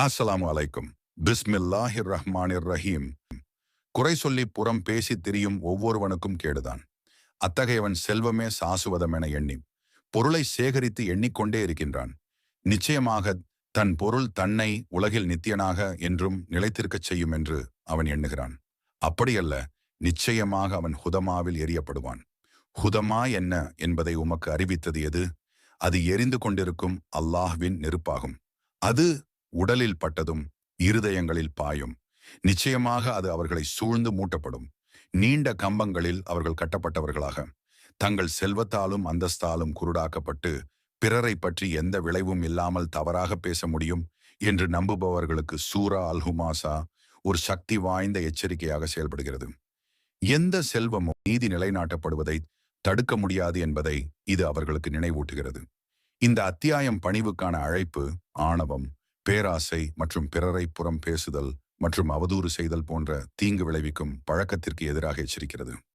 அஸ்ஸலாமு வலைக்கும் பிஸ்மில்லாஹிர் ரஹ்மானிர் ரஹீம் குறை சொல்லி புறம் பேசி திரியும் ஒவ்வொருவனுக்கும் கேடுதான். அத்தகையவன் செல்வமே சாசுவதம் என எண்ணி பொருளை சேகரித்து எண்ணிக்கொண்டே இருக்கின்றான். நிச்சயமாக தன் பொருள் தன்னை உலகில் நித்தியனாக என்றும் நிலைத்திருக்கச் செய்யும் என்று அவன் எண்ணுகிறான். அப்படியல்ல நிச்சயமாக அவன் ஹுதமாவில் எரியப்படுவான் ஹுதமா என்ன என்பதை உமக்கு அறிவித்தது எது? அது எரிந்து கொண்டிருக்கும் அல்லாஹ்வின் நெருப்பாகும். அது உடலில் பட்டதும் இருதயங்களில் பாயும். நிச்சயமாக அது அவர்களை சூழ்ந்து மூட்டப்படும். நீண்ட கம்பங்களில் அவர்கள் கட்டப்பட்டவர்களாக. தங்கள் செல்வத்தாலும் அந்தஸ்தாலும் குருடாக்கப்பட்டு பிறரை பற்றி எந்த விளைவும் இல்லாமல் தவறாக பேச முடியும் என்று நம்புபவர்களுக்கு சூரா அல் ஹுமாசா ஒரு சக்தி வாய்ந்த எச்சரிக்கையாக செயல்படுகிறது. எந்த செல்வமும் நீதி நிலைநாட்டப்படுவதை தடுக்க முடியாது என்பதை இது அவர்களுக்கு நினைவூட்டுகிறது. இந்த அத்தியாயம் பணிவுக்கான அழைப்பு ஆணவம். பேராசை மற்றும் பிறரை புறம் பேசுதல் மற்றும் அவதூறு செய்தல் போன்ற தீங்கு விளைவிக்கும் பழக்கத்திற்கு எதிராக எச்சரிக்கிறது.